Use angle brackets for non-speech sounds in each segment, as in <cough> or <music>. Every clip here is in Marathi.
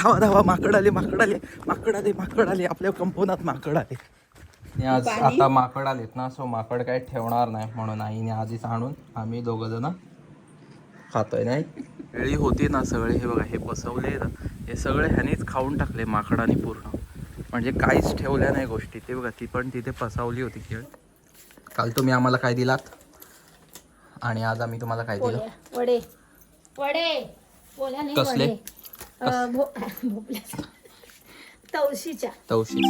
धावा धावा माकड आले माकड आले माकड आले माकड आले आपल्या कंपनात माकड आले. आणि आज आता माकड आलेत ना सो माकड काय ठेवणार नाही म्हणून आईने आधीच आणून आम्ही दोघ जण खातोय नाही? वेळी होती ना सगळे हे बघा हे बसवले ना हे सगळे ह्यानेच खाऊन टाकले माकडाने पूर्ण. म्हणजे काहीच ठेवल्या नाही गोष्टी ते बघा ती पण तिथे फसावली होती खेळ. काल तुम्ही आम्हाला काय दिलात? आणि आज आम्ही तुम्हाला काय दिलं? वडे. वडे कसले? अं, भो- भोपळ्या तवशीच्या. तवशी.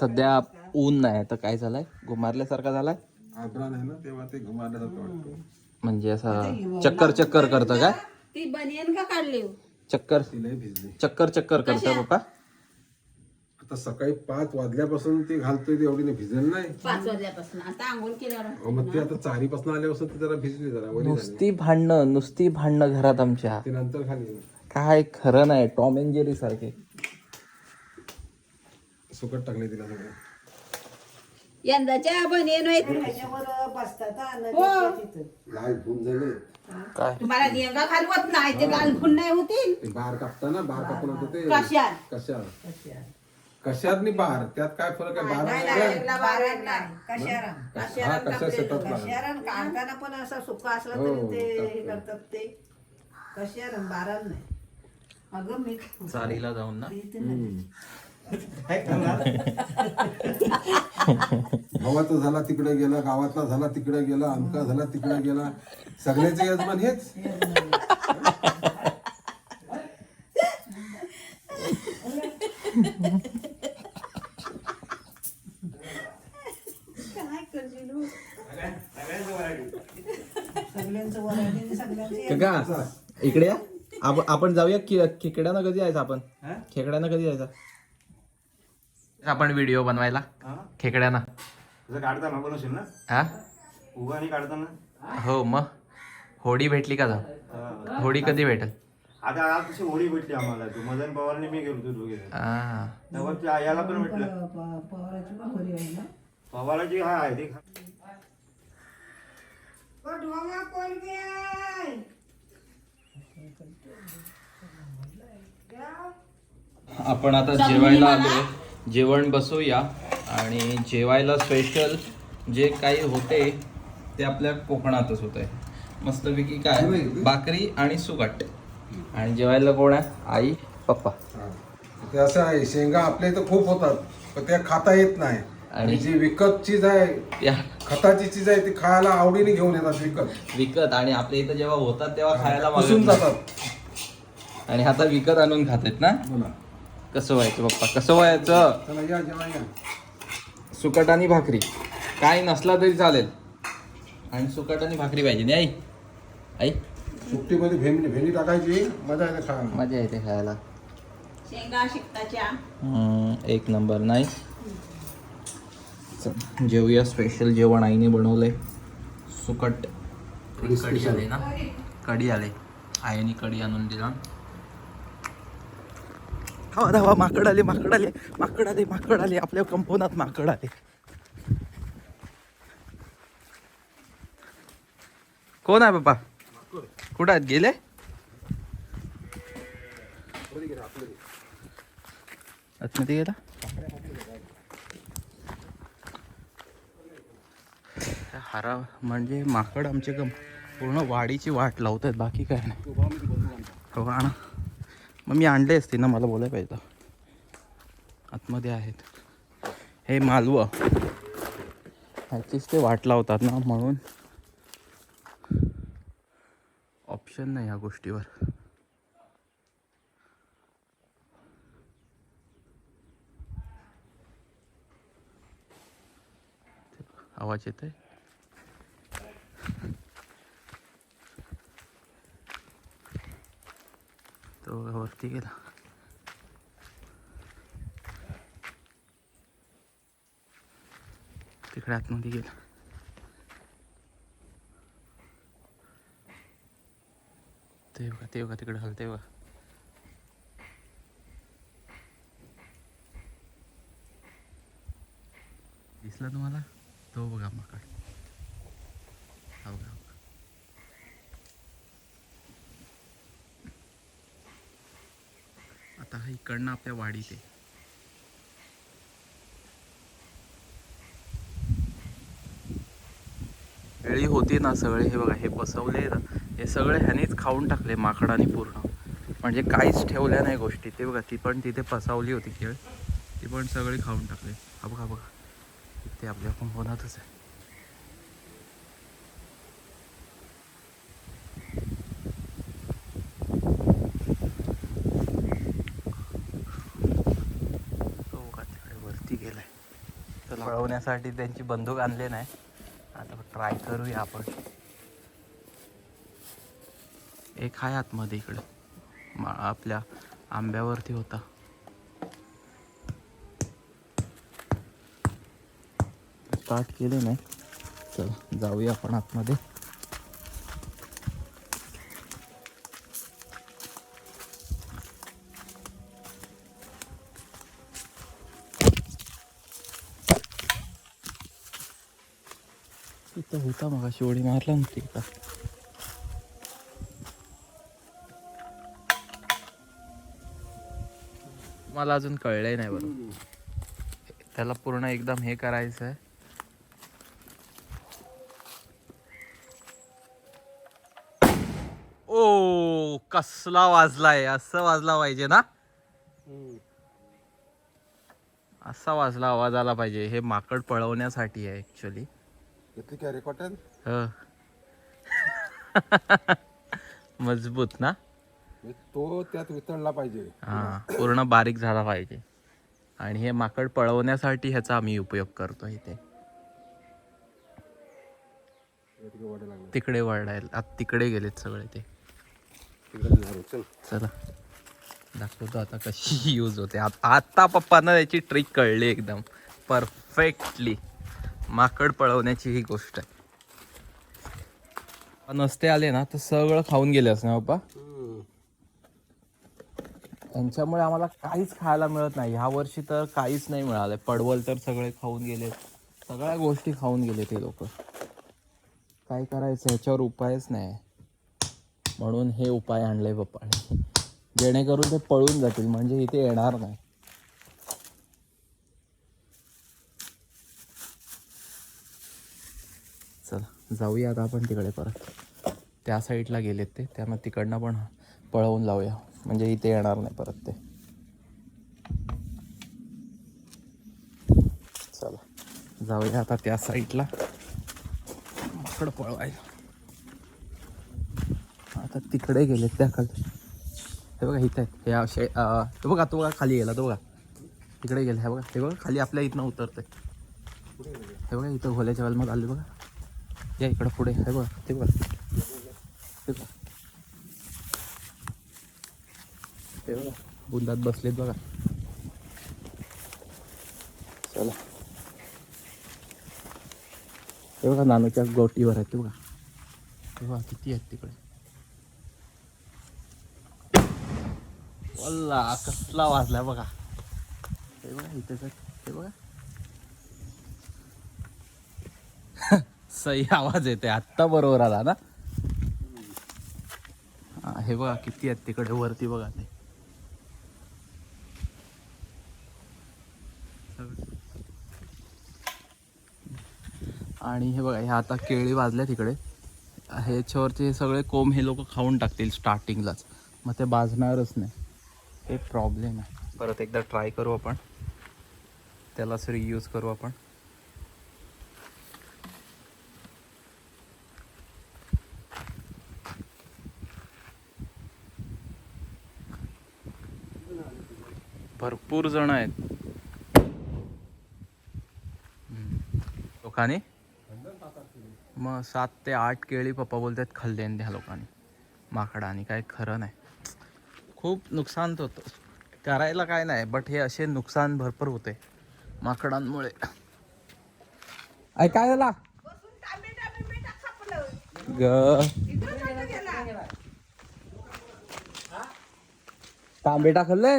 सध्या ऊन नाही तर काय झालंय? गुमारल्यासारखा झालाय? आग्रान आहे ना तेव्हा ते घुमारल्यासारखं वाटतं. म्हणजे असं चक्कर चक्कर करतं काय ती बनियन का काढली? चक्कर भिजली. चक्कर चक्कर करतं पप्पा? आता सकाळी पाच वाजल्यापासून ती घालतोय ती एवढी नाही भिजलेली नाही. पाच वाजल्यापासून. आता आंघोळ केल्यावर मग ती आता चारीपासून आल्यापासून ती जरा भिजली जरा झाली. नुसती भांडणं नुसती भांडणं घरात आमच्या. ती नंतर खाली काय खरं नाही टॉम अँड जेरी सारखे. सुकट टाकले तिला सगळं. यंदाच्या बनियन आहेत हो लाल झाले. काय? तुम्हाला घालवत नाही ते घालून नाही होतील. ते बार कापताना बार कापून होतं ते. कशात? कशा कशात नाही बार त्यात काय फरक आहे? बार हा कशा सेटअप काढताना पण असं सुका असलं हो, तरी ते हे टाकतात. करतात ते. कशा बारान नाही. अगं मी चारीला जाऊन ना. भावाचा झाला तिकडे गेला गावातला झाला तिकडे गेला अमका झाला तिकडे गेला. सगळ्याचे यजमान हेच काय करशील हो? सगळ्यांचं वरायने सगळ्यांचे का इकडे या. आप- आपण जाऊया कि- खेकड्यानं कधी जायचं आपण? खेकड्यानं कधी जायचं आपण व्हिडिओ बनवायला. खेकड्यानं. तुझं काढताना बनवशील ना? हा? उभा आणि काढताना हो मग. होडी भेटली का जा हा. होडी कधी भेटेल? आता आज तशी होळी भेटली आम्हाला तू मदन पवारने मी गेलो होतो दोघे. हा. त्या याला पण भेटलं. पवाराची पण घरी आहे आपण आता जेवायला आलो जेवण बसूया आणि जेवायला स्पेशल जे काही होते ते आपल्या कोकणातच होत आहे मस्तपैकी काय? भाकरी आणि सुकट आणि जेवायला कोण आहे? आई पप्पा. ते असं आहे शेंगा आपल्या इथं खूप होतात पण त्या खाता येत नाही. आणि जी विकत चीज आहे या. खताची चीज आहे ती खायला आवडीने घेऊन येतात विकत. विकत आणि आपल्या इथं जेव्हा होतात तेव्हा खायला मागत नाही. जातात. आणि आता विकत आणून खातात ना? बोला कसं व्हायचं पप्पा? कसं व्हायचं? चला या जेव्हा या. सुकट आणि भाकरी. काय नसला तरी चालेल. आणि सुकट आणि भाकरी पाहिजे नाही आई? आई? सुट्टीमध्ये भेंडी भेंडी टाकायची मजा येते खायला. मजा येते खायला. शेंगा शिकताच्या. हम्म, एक नंबर नाही? चल, जेवूया. स्पेशल जेवण आईने बनवलंय. सुकट. कढी आले ना? कढी आले. आईने कढी आणून दिला. धावा धावा माकड आले माकड आले माकड आले माकड आले. आपल्या कंपनात माकड आले. कोण आहे बाबा? कुठं आहेत? गेले? आतमध्ये गेला? हारा म्हणजे माकड आमचे गम पूर्ण वाडीची वाट लावत आहेत बाकी काय नाही. हो आणा. मग मी आणले असते ना मला बोलायला पाहिजे आतमध्ये आहेत. हे मालवं. ह्याचीच ते वाट लावतात ना म्हणून. ऑप्शन नाही ह्या गोष्टीवर. आवाज येत आहे तो वरती गेला. तिकडे आतमध्ये गेला. ते बघा ते बघा तिकडे हलते बघा. दिसला तुम्हाला? तो बघा माकड हा बघा. आता इकडनं आपल्या वाडीत आहे वेळी होती ना सगळे हे बघा हे बसवले ना हे सगळे ह्यानेच खाऊन टाकले माकडाने पूर्ण. म्हणजे काहीच ठेवल्या नाही गोष्टी. ते बघा ती पण तिथे पसावली होती खेळ. ती पण सगळी खाऊन टाकले. हा बघा बघा. ते आपल्या कुंभोनातच आहे तो बघा तिकडे वरती गेलाय चला त्यांची बंदूक आणले नाही. आता ट्राय करूया आपण. एक आहे आतमध्ये इकडे. मा- आपल्या आंब्यावरती होता. स्टार्ट केले नाही. चल जाऊया आपण आतमध्ये. होता मग शिवडी मारला ना तिथं मला अजून कळलंय नाही बरं. त्याला पूर्ण एकदम हे करायचं आहे. ओ कसला वाजलाय. असं वाजला पाहिजे ना? असा वाजला आवाज आला पाहिजे. हे माकड पळवण्यासाठी आहे ऍक्च्युली घेतली काय रेकॉर्ड ह. मजबूत ना? तो त्यात वितळला पाहिजे. हा पूर्ण बारीक झाला पाहिजे. आणि हे माकड पळवण्यासाठी ह्याचा आम्ही उपयोग करतो इथे. तिकडे वळायला आता तिकडे गेलेत सगळे ते. चल. चला. दाखवतो आता कशी यूज होते. आत- आता पप्पांना त्याची ट्रिक कळली एकदम. परफेक्टली माकड पळवण्याची ही गोष्ट आहे. नसते आले ना तर सगळं खाऊन गेले असणार हो पप्पा त्यांच्यामुळे आम्हाला काहीच खायला मिळत नाही. ह्या वर्षी तर काहीच नाही मिळालं पडवल तर सगळे खाऊन गेले. सगळ्या गोष्टी खाऊन गेले ते लोक. काय करायचं? ह्याच्यावर उपायच नाही. म्हणून हे उपाय आणले पप्पाने. जेणेकरून ते पळून जातील. म्हणजे इथे येणार नाही चला जाऊया आता आपण तिकडे परत. त्या साईडला गेलेत ते. त्यामुळे तिकडनं पण पळवून लावूया. म्हणजे इथे येणार नाही परत ते. चला. जाऊया आता त्या साईडला. माकड पळवायला. आता तिकडे गेले त्या खाली. हे बघा इथं आहेत. हे असे तो बघा तो बघा खाली गेला तो बघा. तिकडे गेला. हे बघा हे बघा खाली आपल्या इथनं उतरते हे बघा इथं घोल्याच्या वालमत आले बघा. या इकडं पुढे. हे बघा ते बघा. ते बघा. ते बघा. बुंदात बसलेत बघा. चला. हे बघा नानूच्या गोटीवर आहेत ते बघा. ते बघा किती आहेत तिकडे. वल्ला कसला वाजला बघा. ते बघा इथे ते बघा. <laughs> सही आवाज येते आत्ता बरोबर आला ना? हे बघा किती आहेत तिकडे वरती बघा ते. आणि हे बघा हे आता केळी वाजल्या तिकडे. ह्याच्यावरचे हे सगळे कोंब हे लोक खाऊन टाकतील स्टार्टिंगलाच मग ते बाजणारच नाही. हे प्रॉब्लेम आहे. परत एकदा ट्राय करू आपण. त्यालाच रियूज करू आपण. भरपूर जण आहेत. लोकांनी? मग सात ते आठ केळी पप्पा बोलतात खाल्ले त्या लोकांनी. माकडाने काय खरं नाही. खूप नुकसान होतं. करायला काय नाही बट हे असे नुकसान भरपूर होते माकडांमुळे. ऐ काय झाला ग. तांबेटा खाल्ले?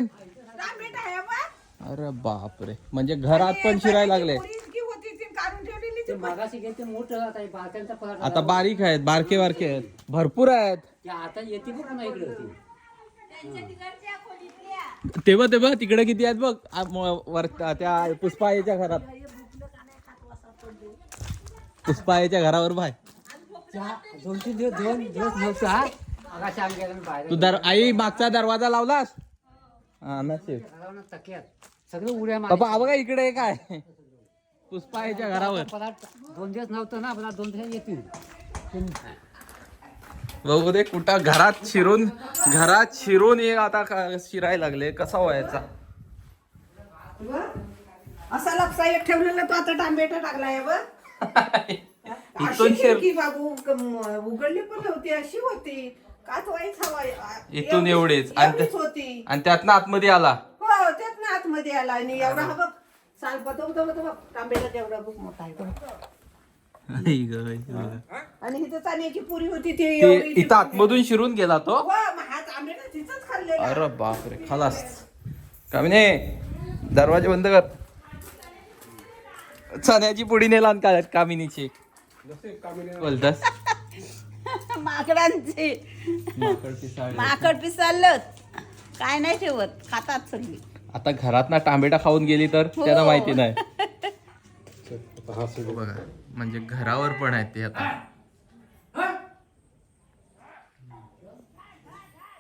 अरे बापरे. म्हणजे घरात पण शिरायला लागले. ते मागाशी गेले ते मोठं आता हे बारक्यांचा फळा आता बारीक आहेत बारके बारके आहेत. भरपूर आहेत. ते आता येते बघ पुन्हा इकडे होती. ते बघ ते बघ तिकडे किती आहेत बघ आ, म- वर त्या पुष्पायच्या घरात. पुष्पायच्या घरावर बाय. दोन तीन दिवस दोन दिवस नव्हतं. हा आकाश आम गेला बाहेर तू दर आई मागचा दरवाजा लावलास? हा नसेल तक्यात. सगळं उड्या बाबा हा बघा इकडे काय. पुष्पायच्या घरावर. पदार्थ दोन दिवस नव्हतं ना पदार्थ दोन दिवस येतील. बघू दे कुठं घरात शिरून घरात शिरून ये आता का- शिरायला लागले. कसा व्हायचा? असा लपसा एक ठेवलेला तो आता टांबेटा टाकलाय व <laughs> इथून अशी शिर खिडकी बाबू कम- उघडली पण नव्हती अशी होती. काच व्हायच हवा इथून एवढीच. आणि ते- एवढीच होती. आणि त्यातनं आतमध्ये आला. हो त्यात ना आतमध्ये आला आणि एवढा हा बघ सांग बघ बघ बघ तांबेला तेवढा मोठा आहे तो. आई गं, आई गं. आणि इथं चाण्याची पुरी होती ती ते एवढी इथं आतमधून शिरून गेला तो? हो, मग हा तांबेला तिथंच खाल्लेला. अरे बापरे खलास. कामिने दरवाजे बंद कर. चण्याची पुडी नेला आणि काय कामिनीची. बोलतास? <laughs> माकडांचे. माकड पिसालत काय नाही ठेवत खातात सगळी. आता घरात ना टांबेटा खाऊन गेली तर त्यांना माहिती नाही. बघा म्हणजे घरावर पण आहेत ते आता.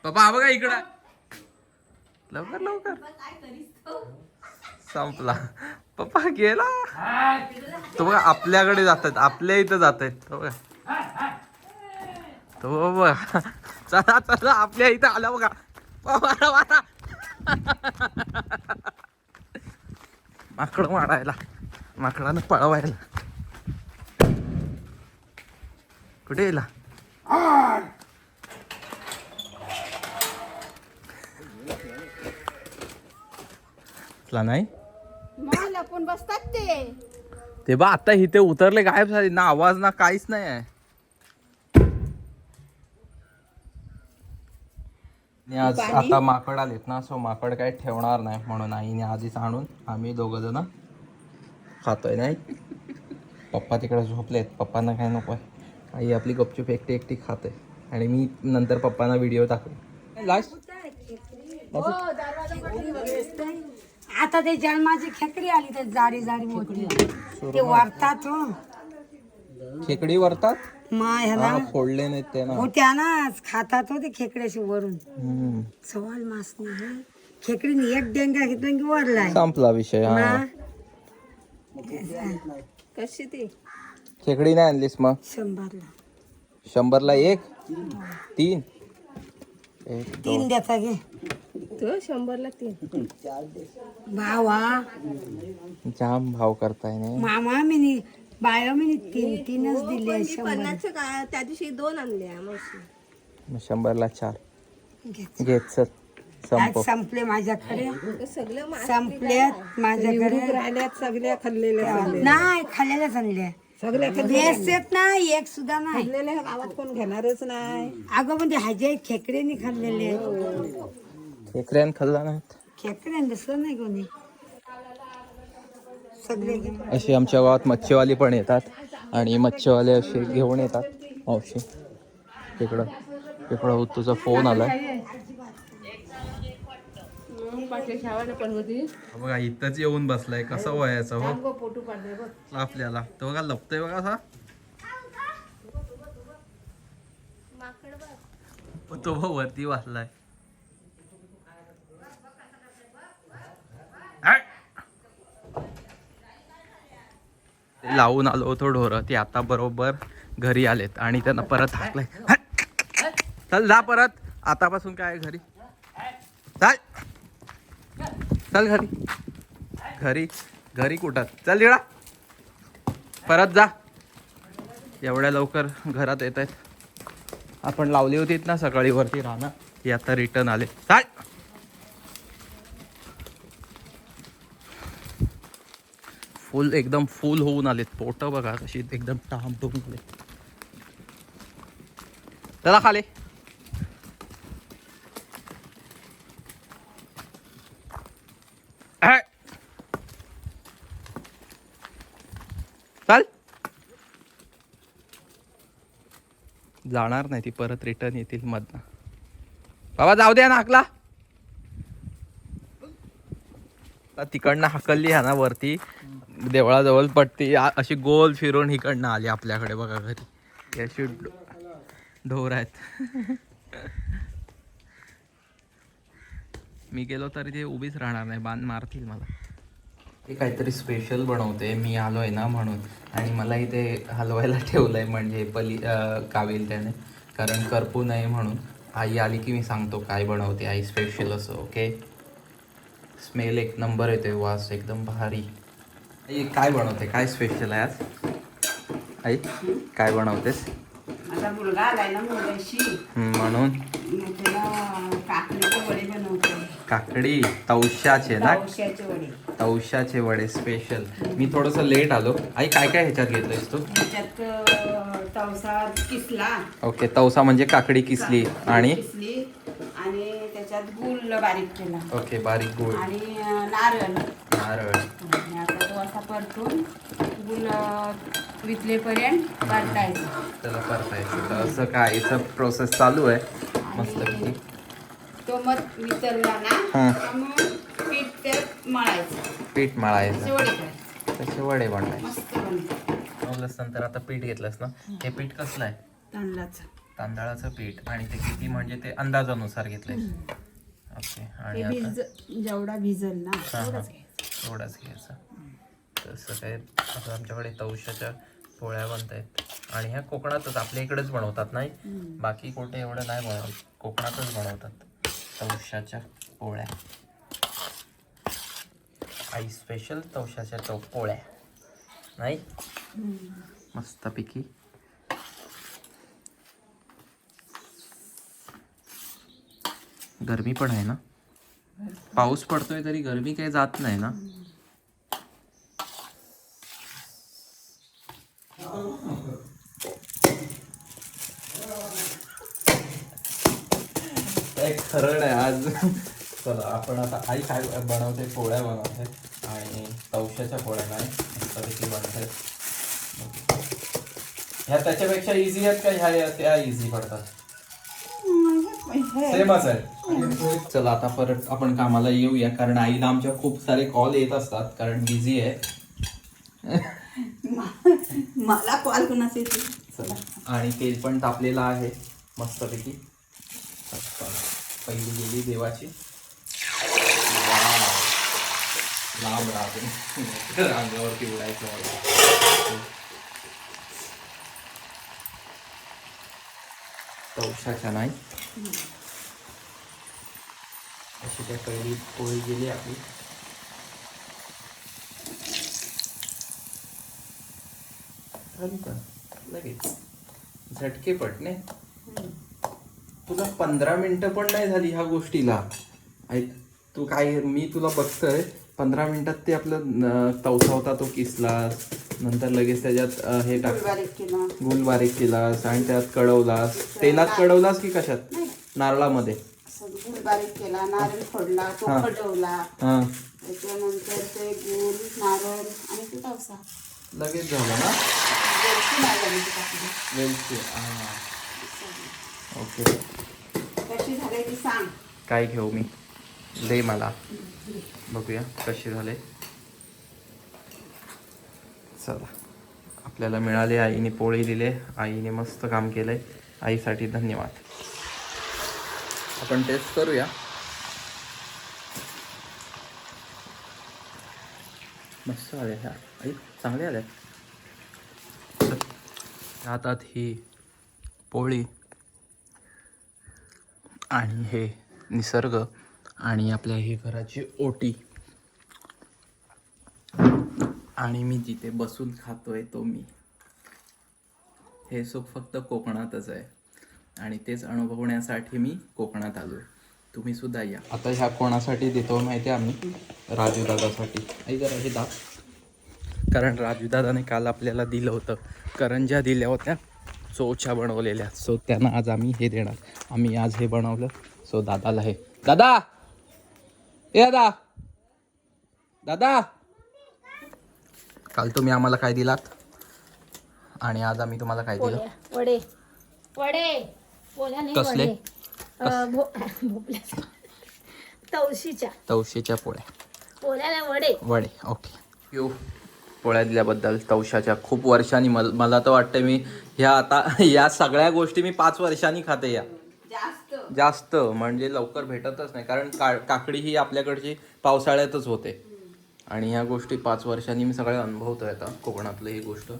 बाबा हा बघा इकडं. लवकर लवकर. संपला. पप्पा गेला. तो बघा आपल्याकडे जातात आपल्या इथं जात आहेत तो बघा. तो बघा. चला चला आपल्या इथं आला बघा. वारा, वारा. माकड मारायला. माकडानं पळवायला. कुठे येला नाही? बसतात ते. ते बा आता इथे उतरले गायब झाले. ना आवाज ना काहीच नाही आहे. आणि आज आता माकड आलेत ना सो माकड काही ठेवणार नाही म्हणून आईने आधीच आणून आम्ही दोघ जण खातोय नाही. पप्पा तिकडे झोपलेत पप्पांना काय नको आहे. आई आपली गपचूप एकटी एकटी खाते आणि मी नंतर पप्पांना व्हिडिओ टाकू लास्ट आता ते जन्माची खेकडी आली तर जाडी जाडी मोठी. ते वरतात हो. खेकडी वरतात? माय ह्याला हा, फोडले नाहीत ते ना. होत्या ना खातात हो ते खेकड्याशी वरून. हम्म. सवाल मास नाही. खेकडीने एक डेंगा घेतला की वरलाय. संपला विषय हा. ना कशी ती? खेकडी नाही आणलीस मग? शंभरला. शंभरला एक? तीन? एक तीन द्याचा घे. तो शंभरला तीन. भावा. जाम भाव करताय नाही मामा मी बाया मी तीन तीनच दिले शंभर. पन्नासचं काय त्या दिवशी दोन आणले मग शंभरला चार. घेत आज संप संपले माझ्याकडे सगळं संपल्यात माझ्याकडे राहिल्यात सगळ्या खाल्लेल्या नाही खाल्लेल्याच आणल्या सगळ्या बेस्ट नाही एक सुद्धा नाही. खाल्लेल्या गावात कोण घेणारच नाही. अगं म्हणजे हजे खेकड्याने खाल्लेले. खेकड्यान खाल्ला नाहीत. खेकड्याने दुसरं नाही कोणी. असे आमच्या गावात मच्छीवाले पण येतात आणि मच्छीवाले असे घेऊन येतात. मावशी तिकडं तिकडं तुझा फोन आला बघा इथंच येऊन बसलाय. कसं वयाचं हो? आपल्याला. तो बघा लपतोय बघा असा. तो वरती वाचलाय ते लावून आलो होतो ढोरं. ती आता बरोबर घरी आलेत आणि त्यांना परत हाकलंय. चल जा परत. आतापासून काय घरी? चल. चल घरी. घरी. घरी कुठं? चल दिळा परत जा. एवढ्या लवकर घरात येत आहेत आपण लावली होती ना सकाळी वरती राहणं ती आता रिटर्न आले. चाल. फुल एकदम फुल होऊन आलेत. पोट बघा कशी एकदम टाम होऊन आले चला खाली. चाल. जाणार नाही ती परत रिटर्न येतील मधनं. बाबा जाऊ द्या नाकला आता तिकडनं हकलली हा ना वरती देवळाजवळ पट्टी अशी गोल फिरून इकडनं आली आपल्याकडे बघा घरी. अशी ढोर आहेत. मी गेलो तरी ते उभीच राहणार नाही बांध मारतील मला. ते काहीतरी स्पेशल बनवते मी आलो आहे ना म्हणून. आणि मला इथे हलवायला ठेवलंय म्हणजे पली कावेल त्याने. कारण करपू नये म्हणून. आई आली की मी सांगतो काय बनवते आई स्पेशल असं ओके स्मेल एक नंबर येतोय वास एकदम भारी. आई काय बनवते? काय स्पेशल आहे आज? आई काय बनवतेस? माझा मुलगा आलाय ना मुलाशी हम्म, म्हणून? काकडी? तवशाचे ना? तवशाचे वडे. स्पेशल मी थोडंसं लेट आलो. आई काय काय ह्याच्यात घेतोयस तू? तवसा किसला. ओके तवसा म्हणजे काकडी किसली आणि? त्याच्यात गुळ बारीक केला. ओके बारीक गुळ. आणि नारळ. नारळ. आता तो असा परतून गुळ वितलेपर्यंत परतायचं. त्याला परतायचं. तर असं काय याचं प्रोसेस चालू आहे? मस्त तो मग वितरला ना हा. मग पीठ त्यात मळायचं. पीठ मळायचं. करायचे. त्याचे वडे बनवायचे. मस्त बनते मळलंस नंतर आता पीठ घेतलंस ना? हे पीठ कसलं आहे? तांदळाचं. तांदळाचं पीठ. आणि ते किती म्हणजे ते अंदाजानुसार घेतलंय ओके आणि आता? भिज जेवढा भिजल ना हा, हा. तेवढंच घ्यायचं. थोडाच घ्यायचा. तसं काय आता आमच्याकडे तवशाच्या पोळ्या बनत आहेत आणि ह्या कोकणातच आपल्या इकडेच बनवतात नाही? बाकी कुठे एवढं नाही बनवत. कोकणातच बनवतात तवशाच्या पोळ्या. आई स्पेशल तवशाच्या तो पोळ्या. नाही? मस्तपैकी. गरमी पण आहे ना. पाऊस पडतोय तरी गरमी काही जात नाही ना. एक खरं आहे आज चला आपण आता आई काय बनवते पोळ्या बनवते आणि तवशाच्या पोळ्या नाही मस्तपैकी बनते. ह्या त्याच्यापेक्षा इझी आहेत का ह्या त्या इझी पडतात? सेमच आहे. चला आता परत आपण कामाला येऊया कारण आईला आमच्या खूप सारे कॉल येत असतात कारण बिझी आहे. मला कॉल कुणाचे चला. आणि तेल पण तापलेलं आहे मस्तपैकी. चला, पहिली गेली देवाची. लांब राहते अंगावरती उडायचं मला. तवशाच्या नाही. अशी काय पहिली पोळी गेली आपली. झाली पण लगेच. झटके पटणे तुला पंधरा मिनिटं पण नाही झाली ह्या गोष्टीला. ऐक तू काय मी तुला बघतोय पंधरा मिनिटात ते आपलं न- तवसा होता तो किसलास नंतर लगेच त्याच्यात हे टाक गुल बारीक केलास आणि त्यात कडवलास. तेलात कडवलास की कशात? नारळामध्ये. गुळ बारीक केला नारळ फोडला तो हा. खडवला हा. त्याच्यानंतर ते गुळ नारळ आणि ते तवसा लगेच झालं ना? वेलची नाही झाली ती टाकली. वेलची हा. ओके. कशी झाली ती सांग. काय घेऊ मी? दे मला. बघूया कसे झाले. चला. आपल्याला मिळाले आईने पोळी दिले. आईने मस्त काम केलंय. आईसाठी धन्यवाद. आपण टेस्ट करूया. मस्त आले ह्या. आई चांगले आले हातात ही पोळी आणि हे निसर्ग आणि आपल्या ही घराची ओटी. आणि मी जिथे बसून खातोय तो मी. हे सुख फक्त कोकणातच आहे. आणि तेच अनुभवण्यासाठी मी कोकणात आलो तुम्ही सुद्धा या. आता ह्या कोणासाठी देतो माहिती आहे आम्ही? राजू दादासाठी. आई जरा हे दाब. कारण राजू दादाने काल आपल्याला दिलं होतं. करंज्या दिल्या होत्या. चोच्या बनवलेल्या. सो त्यांना आज आम्ही हे देणार. आम्ही आज हे बनवलं. सो दादाला हे. दादा! ए दादा! दादा! काल तुम्ही आम्हाला काय दिलात? आणि आज आम्ही तुम्हाला काय दिलं? वडे. वडे. कसले? <laughs> तवशीच्या. तवशीच्या पोळ्या. पोळ्याला वडे. वडे ओके. यू पोळ्या दिल्याबद्दल तवशाच्या खूप वर्षांनी मल मला तर वाटतं मी ह्या आता <laughs> या सगळ्या गोष्टी मी पाच वर्षांनी खाते या. जास्त. जास्त म्हणजे लवकर भेटतच नाही. कारण का काकडी ही आपल्याकडची पावसाळ्यातच होते. आणि ह्या गोष्टी पाच वर्षांनी मी सगळ्या अनुभवतोय आता कोकणातलं ही गोष्ट.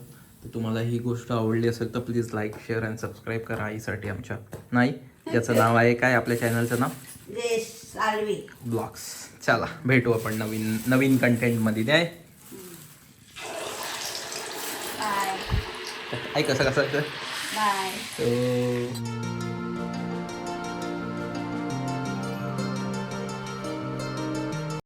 तर तुम्हाला ही गोष्ट आवडली असेल तर please like share and subscribe करा आईसाठी आमच्या. नाही याचं नाव आहे काय? आपल्या चॅनलचं नाव? साळवी ब्लॉग्स चला भेटू आपण नवीन नवीन कंटेंटमध्ये बाय ऐक कसं कसं बाय